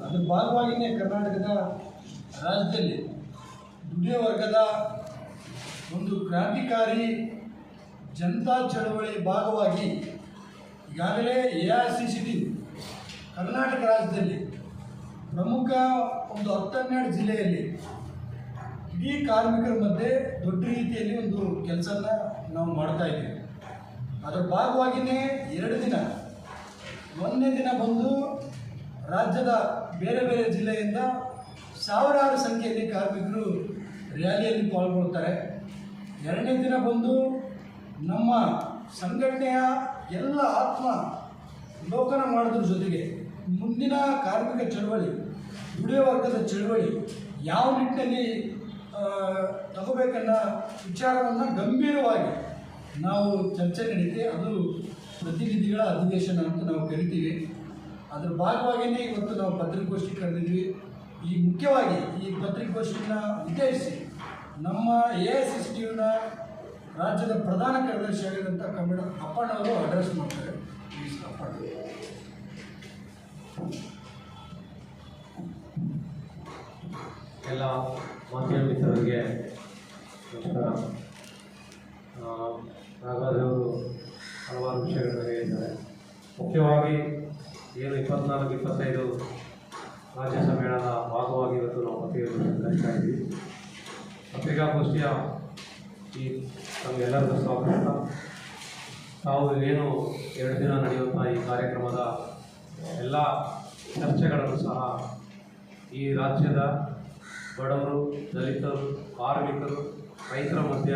ಅದ್ರ ಭಾಗವಾಗಿಯೇ ಕರ್ನಾಟಕದ ರಾಜ್ಯದಲ್ಲಿ ದುಡಿಯ ವರ್ಗದ ಒಂದು ಕ್ರಾಂತಿಕಾರಿ ಜನತಾ ಚಳವಳಿ ಭಾಗವಾಗಿ ಈಗಾಗಲೇ A R C C T, Karnataka ರಾಜ್ಯದಲ್ಲಿ ಪ್ರಮುಖ ಒಂದು ಹತ್ತನ್ನೆರಡು ಜಿಲ್ಲೆಯಲ್ಲಿ ಇಡೀ ಕಾರ್ಮಿಕರ ಮಧ್ಯೆ ದೊಡ್ಡ ರೀತಿಯಲ್ಲಿ ಒಂದು ಕೆಲಸನ ನಾವು ಮಾಡ್ತಾ ಇದ್ದೀವಿ. ಅದರ ಭಾಗವಾಗಿನೇ ಎರಡು ದಿನ. ಒಂದನೇ ದಿನ ಬಂದು ರಾಜ್ಯದ ಬೇರೆ ಬೇರೆ ಜಿಲ್ಲೆಯಿಂದ ಸಾವಿರಾರು ಸಂಖ್ಯೆಯಲ್ಲಿ ಕಾರ್ಮಿಕರು ರ್ಯಾಲಿಯಲ್ಲಿ ಪಾಲ್ಗೊಳ್ತಾರೆ. ಎರಡನೇ ದಿನ ಬಂದು ನಮ್ಮ ಸಂಘಟನೆಯ ಎಲ್ಲ ಆತ್ಮ ಲೋಕನ ಮಾಡೋದ್ರ ಜೊತೆಗೆ ಮುಂದಿನ ಕಾರ್ಮಿಕ ಚಳವಳಿ, ದುಡಿಯೋ ವರ್ಗದ ಚಳವಳಿ ಯಾವ ನಿಟ್ಟಿನಲ್ಲಿ ತಗೋಬೇಕನ್ನೋ ವಿಚಾರವನ್ನು ಗಂಭೀರವಾಗಿ ನಾವು ಚರ್ಚೆ ನಡೀತೀವಿ ಅದು ಪ್ರತಿನಿಧಿಗಳ ಅಧಿವೇಶನ ಅಂತ ನಾವು ಕರಿತೀವಿ. ಅದ್ರ ಭಾಗವಾಗಿಯೇ ಇವತ್ತು ನಾವು ಪತ್ರಿಕಾಗೋಷ್ಠಿ ಕರೆದಿದ್ವಿ. ಈ ಮುಖ್ಯವಾಗಿ ಈ ಪತ್ರಿಕಾಗೋಷ್ಠಿನ ಉದ್ದೇಶಿಸಿ ನಮ್ಮ ಎ ಎಸ್ ಟಿ ಯುನ ರಾಜ್ಯದ ಪ್ರಧಾನ ಕಾರ್ಯದರ್ಶಿ ಆಗಿರುವಂಥ ಕನ್ನಡ ಅಪ್ಪಣ್ಣವರು ಅಡ್ರೆಸ್ ಮಾಡ್ತಾರೆ. ಪ್ಲೀಸ್ ಅಪ್ಪಣ್ಣ. ಎಲ್ಲ ಮಾಧ್ಯಮ ಮಿತ್ರರಿಗೆ ನಮಸ್ಕಾರ ಅವರು ಹಲವಾರು ವಿಷಯಗಳನ್ನು ಹೇಳಿದ್ದಾರೆ. ಮುಖ್ಯವಾಗಿ ಏನು ಇಪ್ಪತ್ನಾಲ್ಕು, ಇಪ್ಪತ್ತೈದು ರಾಜ್ಯ ಸಮ್ಮೇಳನದ ಭಾಗವಾಗಿ ಇವತ್ತು ನಾವು ಪತ್ರಿಕೆಗಳನ್ನು ಕರೀತಾ ಇದ್ದೀವಿ. ಪತ್ರಿಕಾಗೋಷ್ಠಿಯ ಈ ತಮಗೆಲ್ಲರಿಗೂ ಸ್ವಾಗತ. ತಾವು ಏನು ಎರಡು ದಿನ ನಡೆಯುವಂಥ ಈ ಕಾರ್ಯಕ್ರಮದ ಎಲ್ಲ ಚರ್ಚೆಗಳನ್ನು ಸಹ ಈ ರಾಜ್ಯದ ಬಡವರು, ದಲಿತರು, ಕಾರ್ಮಿಕರು, ರೈತರ ಮಧ್ಯ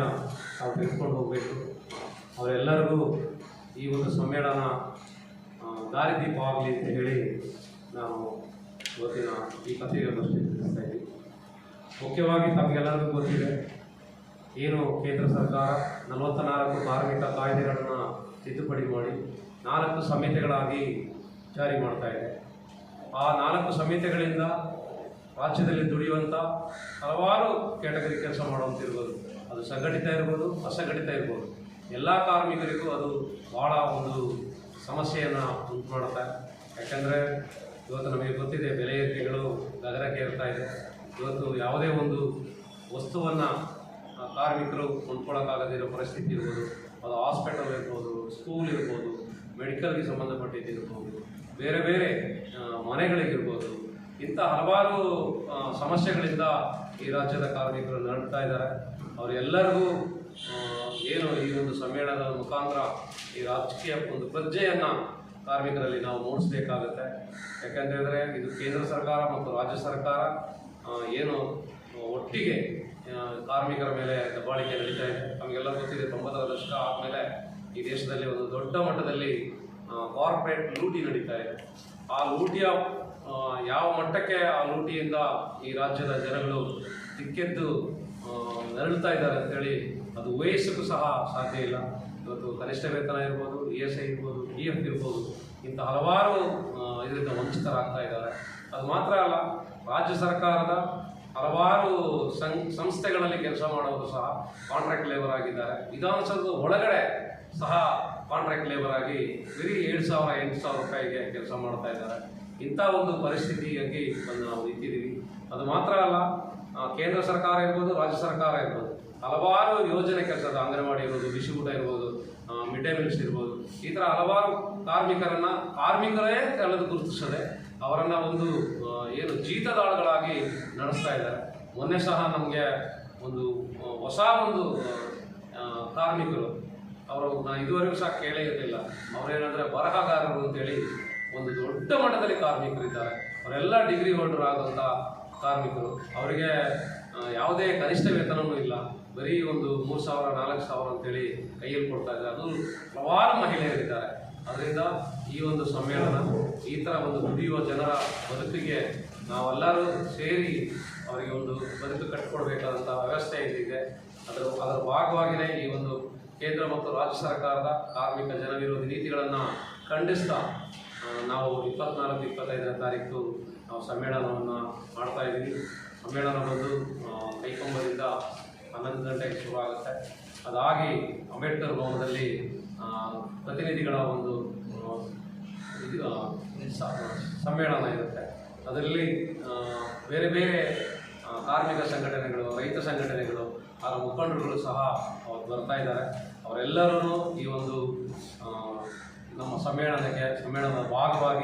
ನಾವು ತಿಳ್ಕೊಂಡು ಹೋಗಬೇಕು. ಅವರೆಲ್ಲರಿಗೂ ಈ ಒಂದು ಸಮ್ಮೇಳನ ಆ, ದಾರಿದೀಪವಾಗಲಿ ಅಂತ ಹೇಳಿ ನಾವು ಇವತ್ತಿನ ಈ ಪತ್ರಿಕಾಗೋಷ್ಠಿ ತಿಳಿಸ್ತಾ ಇದ್ದೀವಿ. ಮುಖ್ಯವಾಗಿ ತಮಗೆಲ್ಲರಿಗೂ ಗೊತ್ತಿದೆ ಏನು ಕೇಂದ್ರ ಸರ್ಕಾರ ನಲವತ್ತ ನಾಲ್ಕು ಕಾರ್ಮಿಕ ಕಾಯ್ದೆಗಳನ್ನು ತಿದ್ದುಪಡಿ ಮಾಡಿ ನಾಲ್ಕು ಸಂಹಿತೆಗಳಾಗಿ ಜಾರಿ ಮಾಡ್ತಾ ಇದೆ. ಆ ನಾಲ್ಕು ಸಂಹಿತೆಗಳಿಂದ ರಾಜ್ಯದಲ್ಲಿ ದುಡಿಯುವಂಥ ಹಲವಾರು ಕ್ಯಾಟಗರಿ ಕೆಲಸ ಮಾಡುವಂತಿರ್ಬೋದು. ಅದು ಸಂಘಟಿತ ಇರ್ಬೋದು ಅಸಂಘಟಿತ ಇರ್ಬೋದು. ಎಲ್ಲ ಕಾರ್ಮಿಕರಿಗೂ ಅದು ಭಾಳ ಒಂದು ಸಮಸ್ಯೆಯನ್ನು ಉಂಟು ಮಾಡುತ್ತೆ, ಯಾಕಂದರೆ ಇವತ್ತು ನಮಗೆ ಗೊತ್ತಿದೆ ಬೆಲೆ ಏರಿಕೆಗಳು ಗಗನಕ್ಕೆ ಇದೆ. ಇವತ್ತು ಯಾವುದೇ ಒಂದು ವಸ್ತುವನ್ನು ಕಾರ್ಮಿಕರು ಕೊಂಡ್ಕೊಳ್ಳೋಕ್ಕಾಗದಿರೋ ಪರಿಸ್ಥಿತಿ ಇರ್ಬೋದು, ಅದು ಹಾಸ್ಪಿಟಲ್ ಇರ್ಬೋದು, ಸ್ಕೂಲ್ ಇರ್ಬೋದು, ಮೆಡಿಕಲ್ಗೆ ಸಂಬಂಧಪಟ್ಟಿದ್ದಿರ್ಬೋದು ಬೇರೆ ಬೇರೆ ಮನೆಗಳಿಗಿರ್ಬೋದು ಇಂಥ ಹಲವಾರು ಸಮಸ್ಯೆಗಳಿಂದ ಈ ರಾಜ್ಯದ ಕಾರ್ಮಿಕರು ನರಡ್ತಾ ಇದ್ದಾರೆ. ಅವರೆಲ್ಲರಿಗೂ ಏನು ಈ ಒಂದು ಸಮ್ಮೇಳನದ ಮುಖಾಂತರ ಈ ರಾಜಕೀಯ ಒಂದು ಪ್ರಜೆಯನ್ನು ಕಾರ್ಮಿಕರಲ್ಲಿ ನಾವು ಮೂಡಿಸಬೇಕಾಗುತ್ತೆ. ಯಾಕಂತೇಳಿದ್ರೆ ಇದು ಕೇಂದ್ರ ಸರ್ಕಾರ ಮತ್ತು ರಾಜ್ಯ ಸರ್ಕಾರ ಏನು ಒಟ್ಟಿಗೆ ಕಾರ್ಮಿಕರ ಮೇಲೆ ದಬ್ಬಾಳಿಕೆ ನಡೀತಾ ಇದೆ. ನಮಗೆಲ್ಲ ಗೊತ್ತಿದೆ, ತೊಂಬತ್ತರ ದಶಕ ಆದಮೇಲೆ ಈ ದೇಶದಲ್ಲಿ ಒಂದು ದೊಡ್ಡ ಮಟ್ಟದಲ್ಲಿ ಕಾರ್ಪೊರೇಟ್ ಲೂಟಿ ನಡೀತಾ ಇದೆ. ಆ ಲೂಟಿಯ ಯಾವ ಮಟ್ಟಕ್ಕೆ ಆ ಲೂಟಿಯಿಂದ ಈ ರಾಜ್ಯದ ಜನಗಳು ದಿಕ್ಕೆದ್ದು ಆ, ನರಳ್ತಾ ಇದ್ದಾರೆ ಅಂತೇಳಿ ಅದು ವಯಸ್ಸಕ್ಕೂ ಸಹ ಸಾಧ್ಯ ಇಲ್ಲ. ಇವತ್ತು ಕನಿಷ್ಠ ವೇತನ ಇರ್ಬೋದು ಇ ಎಸ್ ಐ ಇರ್ಬೋದು ಇ ಎಫ್ ಇರ್ಬೋದು ಇಂಥ ಹಲವಾರು ಇದರಿಂದ ವಂಚಿತರಾಗ್ತಾ ಇದ್ದಾರೆ. ಅದು ಮಾತ್ರ ಅಲ್ಲ ರಾಜ್ಯ ಸರ್ಕಾರದ ಹಲವಾರು ಸಂ ಸಂಸ್ಥೆಗಳಲ್ಲಿ ಕೆಲಸ ಮಾಡೋರು ಸಹ ಕಾಂಟ್ರಾಕ್ಟ್ ಲೇಬರ್ ಆಗಿದ್ದಾರೆ. ವಿಧಾನಸೌಧದ ಒಳಗಡೆ ಸಹ ಕಾಂಟ್ರಾಕ್ಟ್ ಲೇಬರ್ ಆಗಿ ಬರೀ ಏಳು ಸಾವಿರ ಎಂಟು ಸಾವಿರ ರೂಪಾಯಿಗೆ ಕೆಲಸ ಮಾಡ್ತಾ ಇದ್ದಾರೆ. ಇಂಥ ಒಂದು ಪರಿಸ್ಥಿತಿಯಾಗಿ ಬಂದು ನಾವು ನಿಂತಿದ್ದೀವಿ. ಅದು ಮಾತ್ರ ಅಲ್ಲ ಕೇಂದ್ರ ಸರ್ಕಾರ ಇರ್ಬೋದು, ರಾಜ್ಯ ಸರ್ಕಾರ ಇರ್ಬೋದು. ಹಲವಾರು ಯೋಜನೆ ಕೆಲಸದ ಅಂಗನವಾಡಿ ಇರ್ಬೋದು, ಬಿಸಿ ಊಟ ಇರ್ಬೋದು ಮಿಡ್ ಡೇ ಮೀಲ್ಸ್ ಇರ್ಬೋದು. ಈ ಥರ ಹಲವಾರು ಕಾರ್ಮಿಕರನ್ನು, ಕಾರ್ಮಿಕರೇ ಕಳೆದು ಗುರುತಿಸದೆ ಅವರನ್ನು ಒಂದು ಏನು ಜೀತದಾಳುಗಳಾಗಿ ನಡೆಸ್ತಾ ಇದ್ದಾರೆ. ಮೊನ್ನೆ ಸಹ ನಮಗೆ ಒಂದು ಹೊಸ ಒಂದು ಕಾರ್ಮಿಕರು, ಅವರು ನಾ ಇದುವರೆಗೂ ಸಹ ಕೇಳೇ ಇರಲಿಲ್ಲ ಅವರೇನಂದರೆ ಬರಹಗಾರರು ಅಂತೇಳಿ ಒಂದು ದೊಡ್ಡ ಮಟ್ಟದಲ್ಲಿ ಕಾರ್ಮಿಕರಿದ್ದಾರೆ. ಅವರೆಲ್ಲ ಡಿಗ್ರಿ ಹೋಲ್ಡರ್ ಆದಂಥ ಕಾರ್ಮಿಕರು, ಅವರಿಗೆ ಯಾವುದೇ ಕನಿಷ್ಠ ವೇತನವೂ ಇಲ್ಲ. ಬರೀ ಒಂದು ಮೂರು ಸಾವಿರ, ನಾಲ್ಕು ಸಾವಿರ ಅಂತೇಳಿ ಕೈಯಲ್ಲಿ ಕೊಡ್ತಾ ಇದ್ದಾರೆ. ಅದು ಹಲವಾರು ಮಹಿಳೆಯರಿದ್ದಾರೆ. ಅದರಿಂದ ಈ ಒಂದು ಸಮ್ಮೇಳನ, ಈ ಥರ ಒಂದು ದುಡಿಯುವ ಜನರ ಬದುಕಿಗೆ ನಾವೆಲ್ಲರೂ ಸೇರಿ ಅವರಿಗೆ ಒಂದು ಬದುಕು ಕಟ್ಟಿಕೊಡ್ಬೇಕಾದಂಥ ವ್ಯವಸ್ಥೆ ಇಲ್ಲಿದೆ. ಅದರ ಅದರ ಭಾಗವಾಗಿಯೇ ಈ ಒಂದು ಕೇಂದ್ರ ಮತ್ತು ರಾಜ್ಯ ಸರ್ಕಾರದ ಕಾರ್ಮಿಕ ಜನವಿರೋಧಿ ನೀತಿಗಳನ್ನು ಖಂಡಿಸ್ತಾ ನಾವು ಇಪ್ಪತ್ನಾಲ್ಕು, ಇಪ್ಪತ್ತೈದನೇ ತಾರೀಕು ನಾವು ಸಮ್ಮೇಳನವನ್ನು ಮಾಡ್ತಾ ಇದ್ದೀವಿ. ಸಮ್ಮೇಳನ ಬಂದು ಕೈಕೊಂಬದಿಂದ ಹನ್ನೊಂದು ಗಂಟೆಗೆ ಶುರು ಆಗುತ್ತೆ ಅದಾಗಿ ಅಂಬೇಡ್ಕರ್ ಭವನದಲ್ಲಿ ಪ್ರತಿನಿಧಿಗಳ ಒಂದು ಸಮ್ಮೇಳನ ಇರುತ್ತೆ. ಅದರಲ್ಲಿ ಬೇರೆ ಬೇರೆ ಕಾರ್ಮಿಕ ಸಂಘಟನೆಗಳು, ರೈತ ಸಂಘಟನೆಗಳು ಹಾಗೂ ಮುಖಂಡರುಗಳು ಸಹ ಅವ್ರು ಬರ್ತಾ ಇದ್ದಾರೆ. ಅವರೆಲ್ಲರೂ ಈ ಒಂದು ನಮ್ಮ ಸಮ್ಮೇಳನಕ್ಕೆ ಸಮ್ಮೇಳನದ ಭಾಗವಾಗಿ